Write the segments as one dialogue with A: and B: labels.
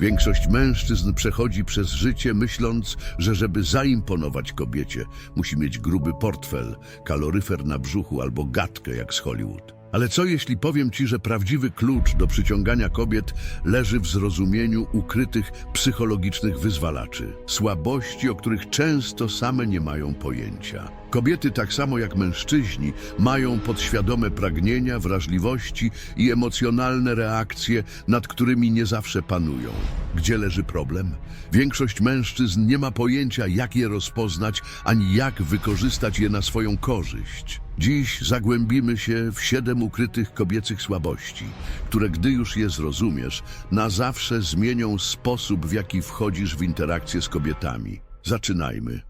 A: Większość mężczyzn przechodzi przez życie myśląc, że żeby zaimponować kobiecie, musi mieć gruby portfel, kaloryfer na brzuchu albo gadkę jak z Hollywood. Ale co jeśli powiem ci, że prawdziwy klucz do przyciągania kobiet leży w zrozumieniu ukrytych psychologicznych wyzwalaczy, słabości, o których często same nie mają pojęcia. Kobiety, tak samo jak mężczyźni, mają podświadome pragnienia, wrażliwości i emocjonalne reakcje, nad którymi nie zawsze panują. Gdzie leży problem? Większość mężczyzn nie ma pojęcia, jak je rozpoznać, ani jak wykorzystać je na swoją korzyść. Dziś zagłębimy się w siedem ukrytych kobiecych słabości, które gdy już je zrozumiesz, na zawsze zmienią sposób, w jaki wchodzisz w interakcję z kobietami. Zaczynajmy.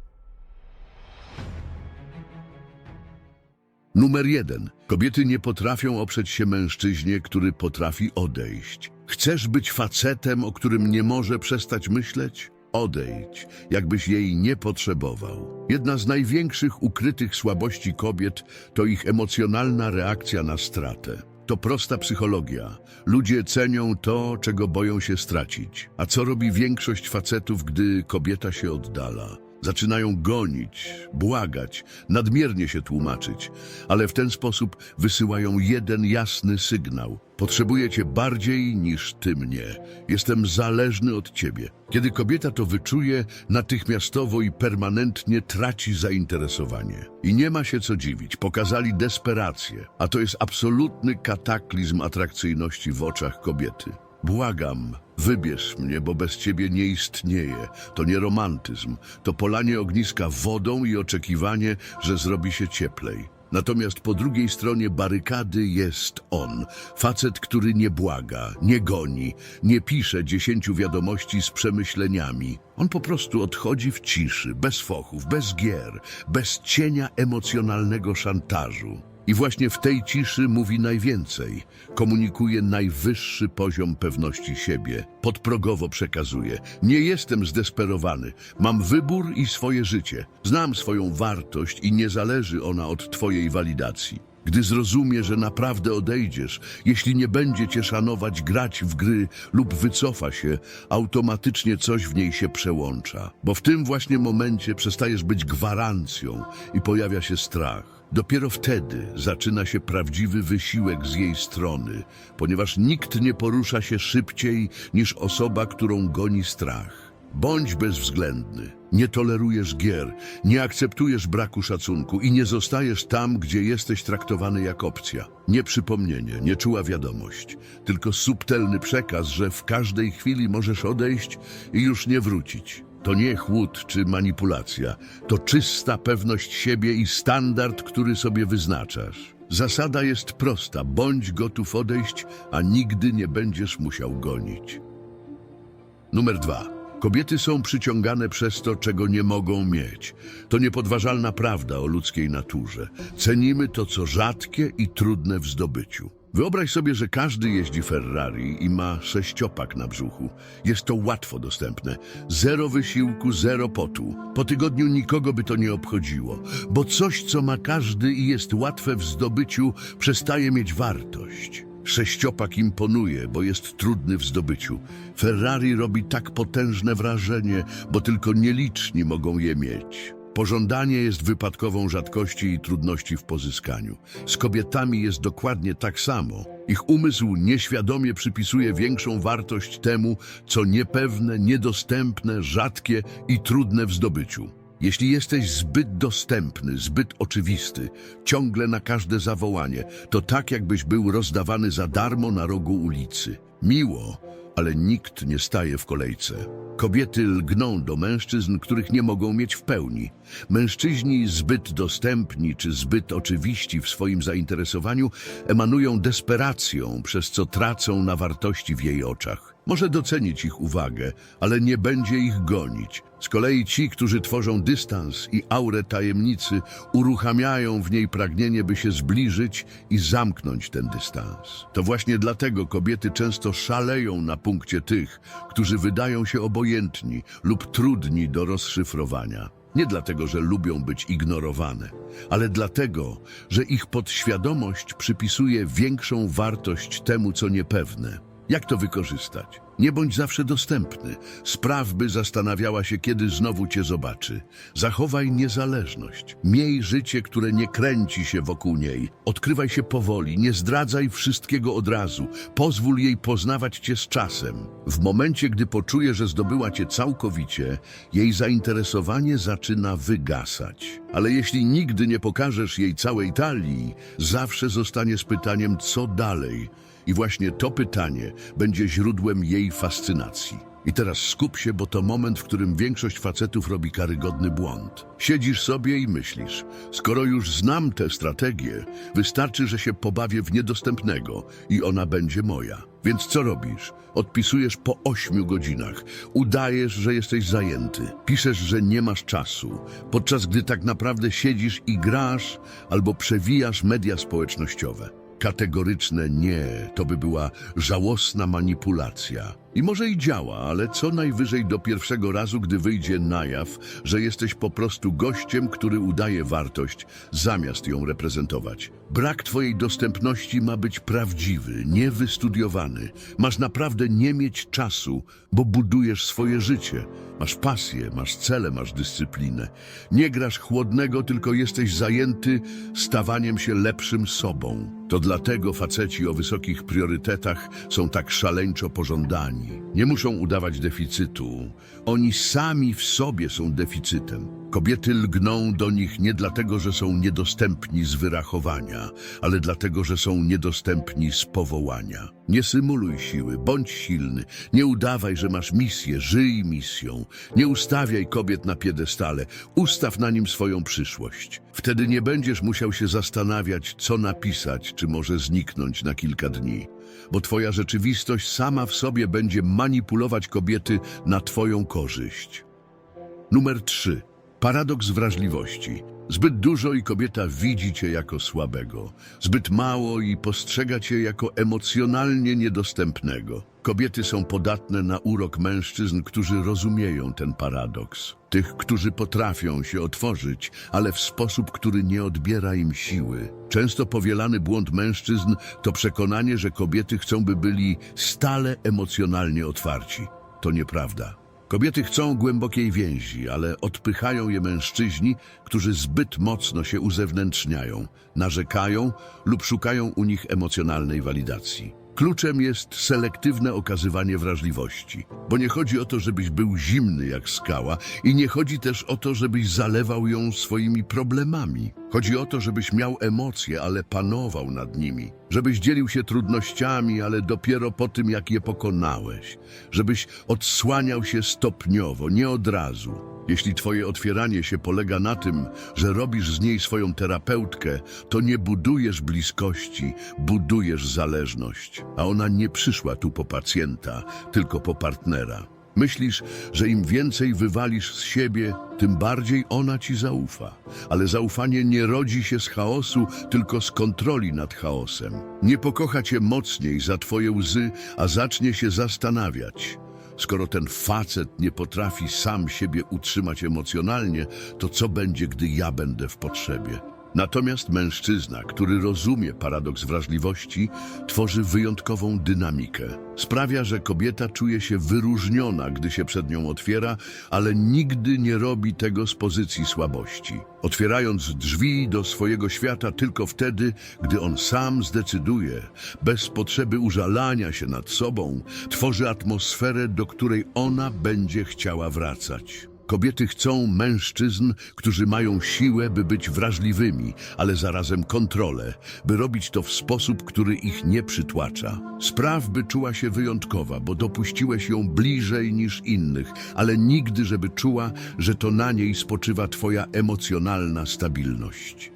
A: Numer jeden. Kobiety nie potrafią oprzeć się mężczyźnie, który potrafi odejść. Chcesz być facetem, o którym nie może przestać myśleć? Odejdź, jakbyś jej nie potrzebował. Jedna z największych ukrytych słabości kobiet to ich emocjonalna reakcja na stratę. To prosta psychologia. Ludzie cenią to, czego boją się stracić. A co robi większość facetów, gdy kobieta się oddala? Zaczynają gonić, błagać, nadmiernie się tłumaczyć, ale w ten sposób wysyłają jeden jasny sygnał. Potrzebuję cię bardziej niż ty mnie. Jestem zależny od ciebie. Kiedy kobieta to wyczuje, natychmiastowo i permanentnie traci zainteresowanie. I nie ma się co dziwić, pokazali desperację, a to jest absolutny kataklizm atrakcyjności w oczach kobiety. Błagam, wybierz mnie, bo bez ciebie nie istnieje. To nie romantyzm, to polanie ogniska wodą i oczekiwanie, że zrobi się cieplej. Natomiast po drugiej stronie barykady jest on, facet, który nie błaga, nie goni, nie pisze dziesięciu wiadomości z przemyśleniami. On po prostu odchodzi w ciszy, bez fochów, bez gier, bez cienia emocjonalnego szantażu. I właśnie w tej ciszy mówi najwięcej. Komunikuje najwyższy poziom pewności siebie. Podprogowo przekazuje. Nie jestem zdesperowany. Mam wybór i swoje życie. Znam swoją wartość i nie zależy ona od twojej walidacji. Gdy zrozumie, że naprawdę odejdziesz, jeśli nie będzie cię szanować, grać w gry lub wycofa się, automatycznie coś w niej się przełącza. Bo w tym właśnie momencie przestajesz być gwarancją i pojawia się strach. Dopiero wtedy zaczyna się prawdziwy wysiłek z jej strony, ponieważ nikt nie porusza się szybciej niż osoba, którą goni strach. Bądź bezwzględny. Nie tolerujesz gier, nie akceptujesz braku szacunku i nie zostajesz tam, gdzie jesteś traktowany jak opcja. Nie przypomnienie, nie czuła wiadomość, tylko subtelny przekaz, że w każdej chwili możesz odejść i już nie wrócić. To nie chłód czy manipulacja, to czysta pewność siebie i standard, który sobie wyznaczasz. Zasada jest prosta: bądź gotów odejść, a nigdy nie będziesz musiał gonić. Numer dwa. Kobiety są przyciągane przez to, czego nie mogą mieć. To niepodważalna prawda o ludzkiej naturze. Cenimy to, co rzadkie i trudne w zdobyciu. Wyobraź sobie, że każdy jeździ Ferrari i ma sześciopak na brzuchu. Jest to łatwo dostępne. Zero wysiłku, zero potu. Po tygodniu nikogo by to nie obchodziło, bo coś, co ma każdy i jest łatwe w zdobyciu, przestaje mieć wartość. Sześciopak imponuje, bo jest trudny w zdobyciu. Ferrari robi tak potężne wrażenie, bo tylko nieliczni mogą je mieć. Pożądanie jest wypadkową rzadkości i trudności w pozyskaniu. Z kobietami jest dokładnie tak samo. Ich umysł nieświadomie przypisuje większą wartość temu, co niepewne, niedostępne, rzadkie i trudne w zdobyciu. Jeśli jesteś zbyt dostępny, zbyt oczywisty, ciągle na każde zawołanie, to tak jakbyś był rozdawany za darmo na rogu ulicy. Miło, ale nikt nie staje w kolejce. Kobiety lgną do mężczyzn, których nie mogą mieć w pełni. Mężczyźni zbyt dostępni czy zbyt oczywiści w swoim zainteresowaniu emanują desperacją, przez co tracą na wartości w jej oczach. Może docenić ich uwagę, ale nie będzie ich gonić. Z kolei ci, którzy tworzą dystans i aurę tajemnicy, uruchamiają w niej pragnienie, by się zbliżyć i zamknąć ten dystans. To właśnie dlatego kobiety często szaleją na punkcie tych, którzy wydają się obojętni lub trudni do rozszyfrowania. Nie dlatego, że lubią być ignorowane, ale dlatego, że ich podświadomość przypisuje większą wartość temu, co niepewne. Jak to wykorzystać? Nie bądź zawsze dostępny. Spraw, by zastanawiała się, kiedy znowu cię zobaczy. Zachowaj niezależność. Miej życie, które nie kręci się wokół niej. Odkrywaj się powoli, nie zdradzaj wszystkiego od razu. Pozwól jej poznawać cię z czasem. W momencie, gdy poczuje, że zdobyła cię całkowicie, jej zainteresowanie zaczyna wygasać. Ale jeśli nigdy nie pokażesz jej całej talii, zawsze zostanie z pytaniem, co dalej. I właśnie to pytanie będzie źródłem jej fascynacji. I teraz skup się, bo to moment, w którym większość facetów robi karygodny błąd. Siedzisz sobie i myślisz, skoro już znam tę strategię, wystarczy, że się pobawię w niedostępnego i ona będzie moja. Więc co robisz? Odpisujesz po ośmiu godzinach. Udajesz, że jesteś zajęty. Piszesz, że nie masz czasu, podczas gdy tak naprawdę siedzisz i grasz albo przewijasz media społecznościowe. Kategoryczne nie, to by była żałosna manipulacja. I może i działa, ale co najwyżej do pierwszego razu, gdy wyjdzie na jaw, że jesteś po prostu gościem, który udaje wartość, zamiast ją reprezentować. Brak twojej dostępności ma być prawdziwy, niewystudiowany. Masz naprawdę nie mieć czasu, bo budujesz swoje życie. Masz pasję, masz cele, masz dyscyplinę. Nie grasz chłodnego, tylko jesteś zajęty stawaniem się lepszym sobą. To dlatego faceci o wysokich priorytetach są tak szaleńczo pożądani. Nie muszą udawać deficytu. Oni sami w sobie są deficytem. Kobiety lgną do nich nie dlatego, że są niedostępni z wyrachowania, ale dlatego, że są niedostępni z powołania. Nie symuluj siły, bądź silny. Nie udawaj, że masz misję, żyj misją. Nie ustawiaj kobiet na piedestale, ustaw na nim swoją przyszłość. Wtedy nie będziesz musiał się zastanawiać, co napisać, czy może zniknąć na kilka dni. Bo twoja rzeczywistość sama w sobie będzie manipulować kobiety na twoją korzyść. Numer 3. Paradoks wrażliwości. Zbyt dużo i kobieta widzi cię jako słabego. Zbyt mało i postrzega cię jako emocjonalnie niedostępnego. Kobiety są podatne na urok mężczyzn, którzy rozumieją ten paradoks. Tych, którzy potrafią się otworzyć, ale w sposób, który nie odbiera im siły. Często powielany błąd mężczyzn to przekonanie, że kobiety chcą, by byli stale emocjonalnie otwarci. To nieprawda. Kobiety chcą głębokiej więzi, ale odpychają je mężczyźni, którzy zbyt mocno się uzewnętrzniają, narzekają lub szukają u nich emocjonalnej walidacji. Kluczem jest selektywne okazywanie wrażliwości, bo nie chodzi o to, żebyś był zimny jak skała i nie chodzi też o to, żebyś zalewał ją swoimi problemami. Chodzi o to, żebyś miał emocje, ale panował nad nimi, żebyś dzielił się trudnościami, ale dopiero po tym, jak je pokonałeś, żebyś odsłaniał się stopniowo, nie od razu. Jeśli twoje otwieranie się polega na tym, że robisz z niej swoją terapeutkę, to nie budujesz bliskości, budujesz zależność. A ona nie przyszła tu po pacjenta, tylko po partnera. Myślisz, że im więcej wywalisz z siebie, tym bardziej ona ci zaufa. Ale zaufanie nie rodzi się z chaosu, tylko z kontroli nad chaosem. Nie pokocha cię mocniej za twoje łzy, a zacznie się zastanawiać. Skoro ten facet nie potrafi sam siebie utrzymać emocjonalnie, to co będzie, gdy ja będę w potrzebie? Natomiast mężczyzna, który rozumie paradoks wrażliwości, tworzy wyjątkową dynamikę. Sprawia, że kobieta czuje się wyróżniona, gdy się przed nią otwiera, ale nigdy nie robi tego z pozycji słabości. Otwierając drzwi do swojego świata tylko wtedy, gdy on sam zdecyduje, bez potrzeby użalania się nad sobą, tworzy atmosferę, do której ona będzie chciała wracać. Kobiety chcą mężczyzn, którzy mają siłę, by być wrażliwymi, ale zarazem kontrolę, by robić to w sposób, który ich nie przytłacza. Spraw, by czuła się wyjątkowa, bo dopuściłeś ją bliżej niż innych, ale nigdy, żeby czuła, że to na niej spoczywa twoja emocjonalna stabilność.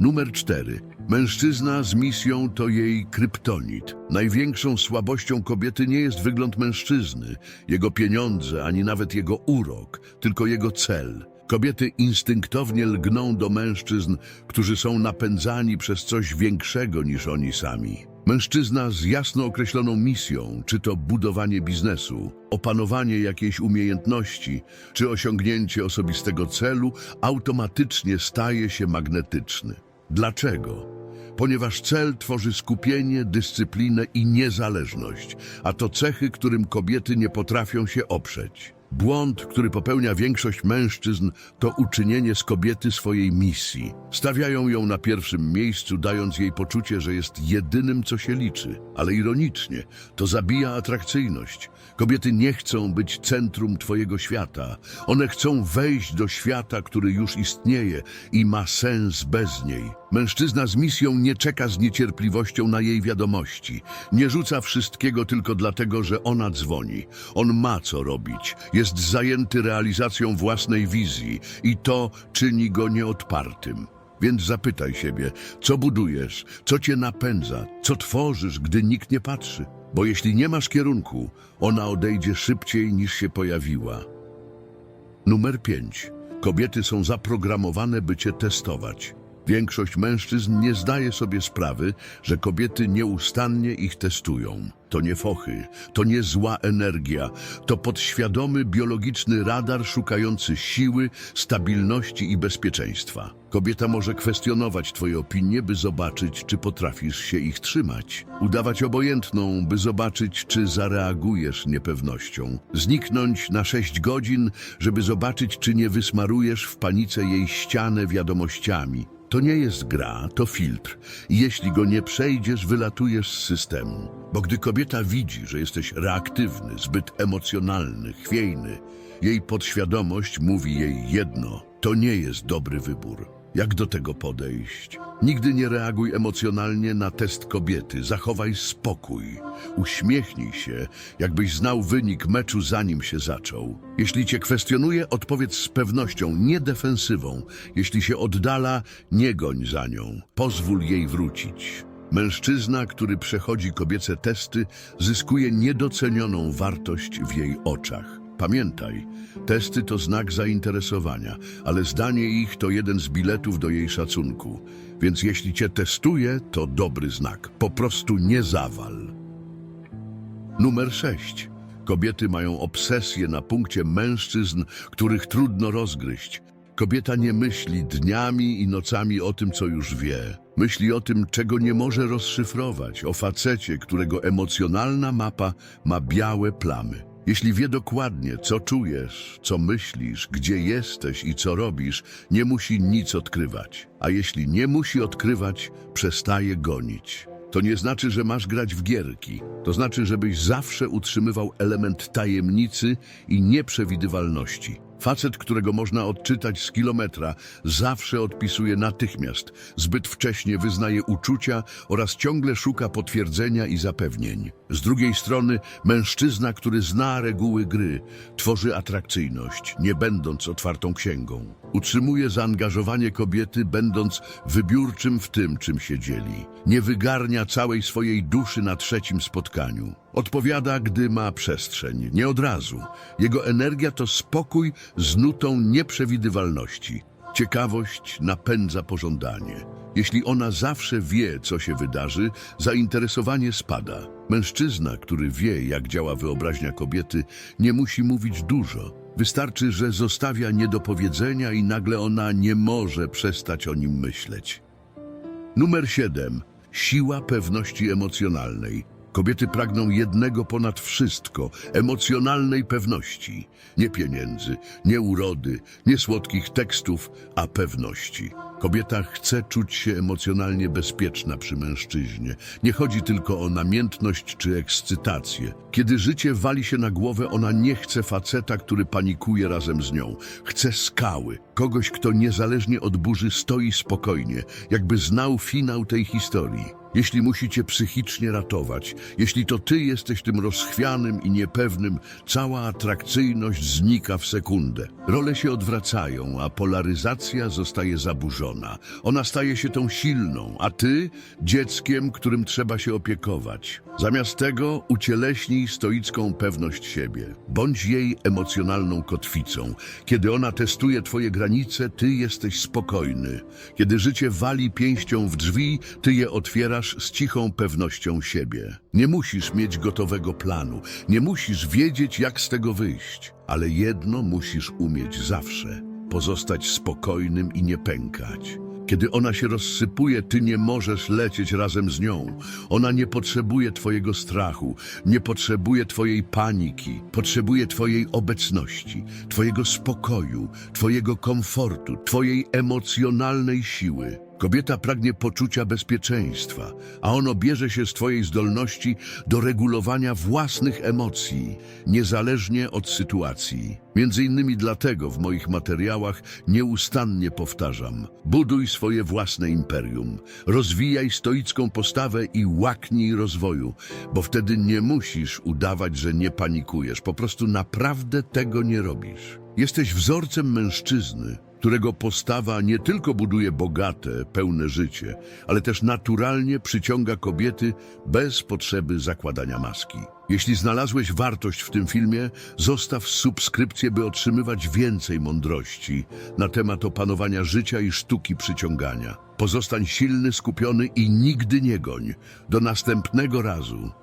A: Numer 4. Mężczyzna z misją to jej kryptonit. Największą słabością kobiety nie jest wygląd mężczyzny, jego pieniądze, ani nawet jego urok, tylko jego cel. Kobiety instynktownie lgną do mężczyzn, którzy są napędzani przez coś większego niż oni sami. Mężczyzna z jasno określoną misją, czy to budowanie biznesu, opanowanie jakiejś umiejętności, czy osiągnięcie osobistego celu, automatycznie staje się magnetyczny. Dlaczego? ponieważ cel tworzy skupienie, dyscyplinę i niezależność, a to cechy, którym kobiety nie potrafią się oprzeć. Błąd, który popełnia większość mężczyzn, to uczynienie z kobiety swojej misji. Stawiają ją na pierwszym miejscu, dając jej poczucie, że jest jedynym, co się liczy. Ale ironicznie, to zabija atrakcyjność. Kobiety nie chcą być centrum Twojego świata. One chcą wejść do świata, który już istnieje i ma sens bez niej. Mężczyzna z misją nie czeka z niecierpliwością na jej wiadomości. Nie rzuca wszystkiego tylko dlatego, że ona dzwoni. On ma co robić. Jest zajęty realizacją własnej wizji i to czyni go nieodpartym. Więc zapytaj siebie, co budujesz, co cię napędza, co tworzysz, gdy nikt nie patrzy. Bo jeśli nie masz kierunku, ona odejdzie szybciej niż się pojawiła. Numer 5. Kobiety są zaprogramowane, by cię testować. Większość mężczyzn nie zdaje sobie sprawy, że kobiety nieustannie ich testują. To nie fochy, to nie zła energia, to podświadomy biologiczny radar szukający siły, stabilności i bezpieczeństwa. Kobieta może kwestionować twoje opinie, by zobaczyć, czy potrafisz się ich trzymać. Udawać obojętną, by zobaczyć, czy zareagujesz niepewnością. Zniknąć na sześć godzin, żeby zobaczyć, czy nie wysmarujesz w panice jej ścianę wiadomościami. To nie jest gra, to filtr. Jeśli go nie przejdziesz, wylatujesz z systemu. Bo gdy kobieta widzi, że jesteś reaktywny, zbyt emocjonalny, chwiejny, jej podświadomość mówi jej jedno: to nie jest dobry wybór. Jak do tego podejść? Nigdy nie reaguj emocjonalnie na test kobiety. Zachowaj spokój. Uśmiechnij się, jakbyś znał wynik meczu zanim się zaczął. Jeśli cię kwestionuje, odpowiedz z pewnością, nie defensywą. Jeśli się oddala, nie goń za nią. Pozwól jej wrócić. Mężczyzna, który przechodzi kobiece testy, zyskuje niedocenioną wartość w jej oczach. Pamiętaj, testy to znak zainteresowania, ale zdanie ich to jeden z biletów do jej szacunku. Więc jeśli cię testuje, to dobry znak. Po prostu nie zawal. Numer 6. Kobiety mają obsesję na punkcie mężczyzn, których trudno rozgryźć. Kobieta nie myśli dniami i nocami o tym, co już wie. Myśli o tym, czego nie może rozszyfrować, o facecie, którego emocjonalna mapa ma białe plamy. Jeśli wie dokładnie, co czujesz, co myślisz, gdzie jesteś i co robisz, nie musi nic odkrywać. A jeśli nie musi odkrywać, przestaje gonić. To nie znaczy, że masz grać w gierki. To znaczy, żebyś zawsze utrzymywał element tajemnicy i nieprzewidywalności. Facet, którego można odczytać z kilometra, zawsze odpisuje natychmiast, zbyt wcześnie wyznaje uczucia oraz ciągle szuka potwierdzenia i zapewnień. Z drugiej strony, mężczyzna, który zna reguły gry, tworzy atrakcyjność, nie będąc otwartą księgą. Utrzymuje zaangażowanie kobiety, będąc wybiórczym w tym, czym się dzieli. Nie wygarnia całej swojej duszy na trzecim spotkaniu. Odpowiada, gdy ma przestrzeń, nie od razu. Jego energia to spokój z nutą nieprzewidywalności. Ciekawość napędza pożądanie. Jeśli ona zawsze wie, co się wydarzy, zainteresowanie spada. Mężczyzna, który wie, jak działa wyobraźnia kobiety, nie musi mówić dużo. Wystarczy, że zostawia niedopowiedzenia i nagle ona nie może przestać o nim myśleć. Numer 7. Siła pewności emocjonalnej. Kobiety pragną jednego ponad wszystko emocjonalnej pewności. Nie pieniędzy, nie urody, nie słodkich tekstów, a pewności. Kobieta chce czuć się emocjonalnie bezpieczna przy mężczyźnie. Nie chodzi tylko o namiętność czy ekscytację. Kiedy życie wali się na głowę, ona nie chce faceta, który panikuje razem z nią. Chce skały, kogoś, kto niezależnie od burzy stoi spokojnie, jakby znał finał tej historii. Jeśli musicie psychicznie ratować, jeśli to ty jesteś tym rozchwianym i niepewnym, cała atrakcyjność znika w sekundę. Role się odwracają, a polaryzacja zostaje zaburzona. Ona staje się tą silną, a ty dzieckiem, którym trzeba się opiekować. Zamiast tego ucieleśnij stoicką pewność siebie. Bądź jej emocjonalną kotwicą. Kiedy ona testuje twoje granice, ty jesteś spokojny. Kiedy życie wali pięścią w drzwi, ty je otwierasz z cichą pewnością siebie. Nie musisz mieć gotowego planu, nie musisz wiedzieć, jak z tego wyjść, ale jedno musisz umieć zawsze: pozostać spokojnym i nie pękać. Kiedy ona się rozsypuje, ty nie możesz lecieć razem z nią. Ona nie potrzebuje twojego strachu, nie potrzebuje twojej paniki, potrzebuje twojej obecności, twojego spokoju, twojego komfortu, twojej emocjonalnej siły. Kobieta pragnie poczucia bezpieczeństwa, a ono bierze się z Twojej zdolności do regulowania własnych emocji, niezależnie od sytuacji. Między innymi dlatego w moich materiałach nieustannie powtarzam: buduj swoje własne imperium, rozwijaj stoicką postawę i łaknij rozwoju, bo wtedy nie musisz udawać, że nie panikujesz, po prostu naprawdę tego nie robisz. Jesteś wzorcem mężczyzny, którego postawa nie tylko buduje bogate, pełne życie, ale też naturalnie przyciąga kobiety bez potrzeby zakładania maski. Jeśli znalazłeś wartość w tym filmie, zostaw subskrypcję, by otrzymywać więcej mądrości na temat opanowania życia i sztuki przyciągania. Pozostań silny, skupiony i nigdy nie goń. Do następnego razu.